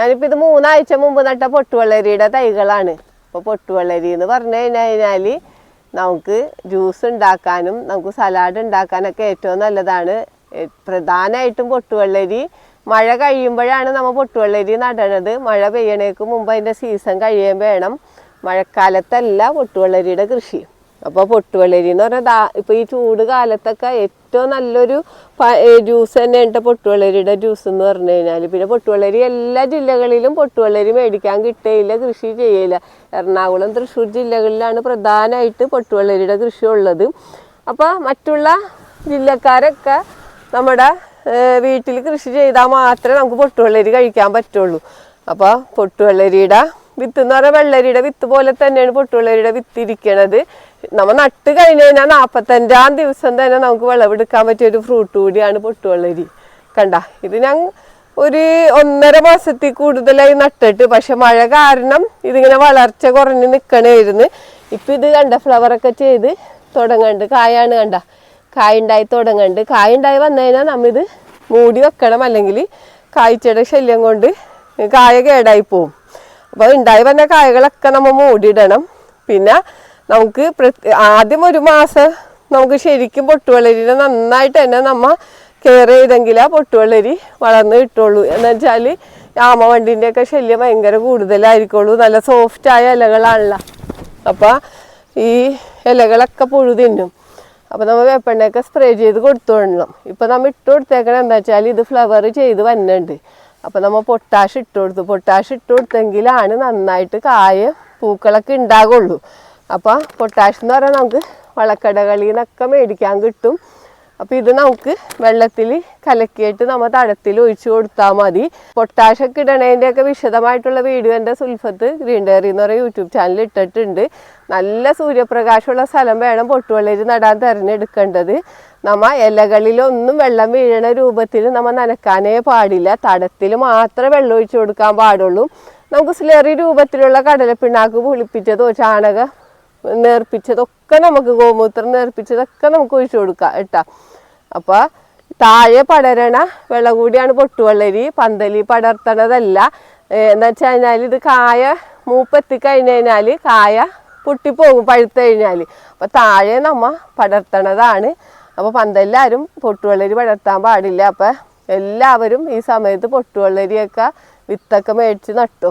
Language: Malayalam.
ഞാനിപ്പോ ഇത് മൂന്നാഴ്ച മുമ്പ് നട്ട പൊട്ടുവെള്ളരിയുടെ തൈകളാണ്. അപ്പോൾ പൊട്ടുവെള്ളരി എന്ന് പറഞ്ഞു കഴിഞ്ഞാൽ നമുക്ക് ജ്യൂസ് ഉണ്ടാക്കാനും നമുക്ക് സലാഡ് ഉണ്ടാക്കാനൊക്കെ ഏറ്റവും നല്ലതാണ്. പ്രധാനമായിട്ടും പൊട്ടുവെള്ളരി. മഴ കഴിയുമ്പോഴാണ് നമ്മൾ പൊട്ടുവെള്ളരി നടണത്. മഴ പെയ്യണേക്ക് മുമ്പ് അതിന്റെ സീസൺ കഴിയാൻ വേണം. മഴക്കാലത്തല്ല പൊട്ടുവെള്ളരിയുടെ കൃഷി. അപ്പോൾ പൊട്ടുവെള്ളരി എന്ന് പറഞ്ഞാൽ ഇപ്പോൾ ഈ ചൂട് കാലത്തൊക്കെ ഏറ്റവും നല്ലൊരു ജ്യൂസ് തന്നെയാണ് പൊട്ടുവളരിയുടെ ജ്യൂസ് എന്ന് പറഞ്ഞു കഴിഞ്ഞാൽ പിന്നെ പൊട്ടുവളരി എല്ലാ ജില്ലകളിലും പൊട്ടുവളരി മേടിക്കാൻ കിട്ടുകയില്ല കൃഷി ചെയ്യില്ല എറണാകുളം തൃശ്ശൂർ ജില്ലകളിലാണ് പ്രധാനമായിട്ട് പൊട്ടുവളരിയുടെ കൃഷി ഉള്ളത്. അപ്പോൾ മറ്റുള്ള ജില്ലക്കാരൊക്കെ നമ്മുടെ വീട്ടിൽ കൃഷി ചെയ്താൽ മാത്രമേ നമുക്ക് പൊട്ടുവളരി കഴിക്കാൻ പറ്റുള്ളൂ. അപ്പോൾ പൊട്ടുവെള്ളരിയുടെ വിത്ത് എന്ന് പറഞ്ഞാൽ വെള്ളരിയുടെ വിത്ത് പോലെ തന്നെയാണ് പൊട്ടുവെള്ളരിയുടെ വിത്ത് ഇരിക്കണത്. നമ്മൾ നട്ട് കഴിഞ്ഞ് കഴിഞ്ഞാൽ നാൽപ്പത്തഞ്ചാം ദിവസം തന്നെ നമുക്ക് വിളവെടുക്കാൻ പറ്റിയ ഒരു ഫ്രൂട്ട് കൂടിയാണ് പൊട്ടുവെള്ളരി. കണ്ട? ഇത് ഞാൻ ഒരു ഒന്നര മാസത്തിൽ കൂടുതലായി നട്ടിട്ട് പക്ഷെ മഴ കാരണം ഇതിങ്ങനെ വളർച്ച കുറഞ്ഞ് നിൽക്കണമായിരുന്നു ഇപ്പം ഇത് കണ്ട ഫ്ലവറൊക്കെ ചെയ്ത് തുടങ്ങണ്ട്. കായാണ് കണ്ട? കായുണ്ടായി തുടങ്ങണ്ട്. കായുണ്ടായി വന്നു കഴിഞ്ഞാൽ നമ്മിത് മൂടി വെക്കണം. അല്ലെങ്കിൽ കായ്ച്ചയുടെ ശല്യം കൊണ്ട് കായ കേടായി പോവും. അപ്പോൾ ഉണ്ടായി വന്ന കായകളൊക്കെ നമ്മൾ മൂടിയിടണം. പിന്നെ നമുക്ക് ആദ്യം ഒരു മാസം നമുക്ക് ശരിക്കും പൊട്ടുവെള്ളരിനെ നന്നായിട്ട് തന്നെ നമ്മ കെയർ ചെയ്തെങ്കിലേ പൊട്ടുവെള്ളരി വളർന്ന് കിട്ടുള്ളൂ. എന്ന് വെച്ചാൽ ആമ വണ്ടിന്റെയൊക്കെ ശല്യം ഭയങ്കര കൂടുതലായിരിക്കുള്ളൂ. നല്ല സോഫ്റ്റായ ഇലകളാണല്ലോ. അപ്പം ഈ ഇലകളൊക്കെ പുഴു തിന്നും. അപ്പോൾ നമ്മൾ വേപ്പെണ്ണയൊക്കെ സ്പ്രേ ചെയ്ത് കൊടുത്തു വിടണം. ഇപ്പം നമ്മൾ ഇട്ട് കൊടുത്തേക്കണം എന്താ വെച്ചാൽ ഇത് ഫ്ലവർ ചെയ്ത് വന്നുണ്ട് അപ്പോൾ നമ്മൾ പൊട്ടാഷ് ഇട്ട് കൊടുത്തു. പൊട്ടാഷ് ഇട്ട് കൊടുത്തെങ്കിലാണ് നന്നായിട്ട് കായ പൂക്കളൊക്കെ ഉണ്ടാകുള്ളൂ അപ്പോൾ പൊട്ടാഷ് എന്ന് പറഞ്ഞാൽ നമുക്ക് വളക്കടകളിൽ നിന്നൊക്കെ മേടിക്കാൻ കിട്ടും. അപ്പോൾ ഇത് നമുക്ക് വെള്ളത്തിൽ കലക്കിയിട്ട് നമ്മൾ തടത്തിൽ ഒഴിച്ചു കൊടുത്താൽ മതി. പൊട്ടാഷൊക്കെ ഇടണതിന്റെയൊക്കെ വിശദമായിട്ടുള്ള വീഡിയോ എന്റെ സുൽഫത്ത് ഗ്രീൻ ഡയറി എന്ന് പറയുന്ന യൂട്യൂബ് ചാനൽ ഇട്ടിട്ടുണ്ട്. നല്ല സൂര്യപ്രകാശമുള്ള സ്ഥലം വേണം പൊട്ടുവെള്ളരി നടാൻ തിരഞ്ഞെടുക്കേണ്ടത്. നമ്മ ഇലകളിലൊന്നും വെള്ളം വീഴണ രൂപത്തിൽ നമ്മൾ നനക്കാനേ പാടില്ല. തടത്തിൽ മാത്രമേ വെള്ളം ഒഴിച്ചു കൊടുക്കാൻ പാടുള്ളൂ. നമുക്ക് സ്ലറി രൂപത്തിലുള്ള കടലപ്പിണ്ണാക്ക് പുളിപ്പിച്ചതോ ചാണക നേർപ്പിച്ചതൊക്കെ നമുക്ക് ഗോമൂത്രം നേർപ്പിച്ചതൊക്കെ നമുക്ക് ഒഴിച്ചു കൊടുക്കാം കേട്ടാ. അപ്പോൾ താഴെ പടരണ വെള്ളം കൂടിയാണ് പൊട്ടുവെള്ളരി പന്തലി പടർത്തണതല്ല. എന്താ വെച്ച് കഴിഞ്ഞാൽ ഇത് കായ മൂപ്പെത്തി കഴിഞ്ഞ് കഴിഞ്ഞാൽ കായ പൊട്ടിപ്പോകും പഴുത്ത് കഴിഞ്ഞാൽ അപ്പോൾ താഴെ നമ്മ പടർത്തണതാണ്. അപ്പോൾ പന്തെല്ലാവരും പൊട്ടുവള്ളരി പടർത്താൻ പാടില്ല. അപ്പോൾ എല്ലാവരും ഈ സമയത്ത് പൊട്ടുവള്ളരിയൊക്കെ വിത്തൊക്കെ മേടിച്ച് നട്ടോ.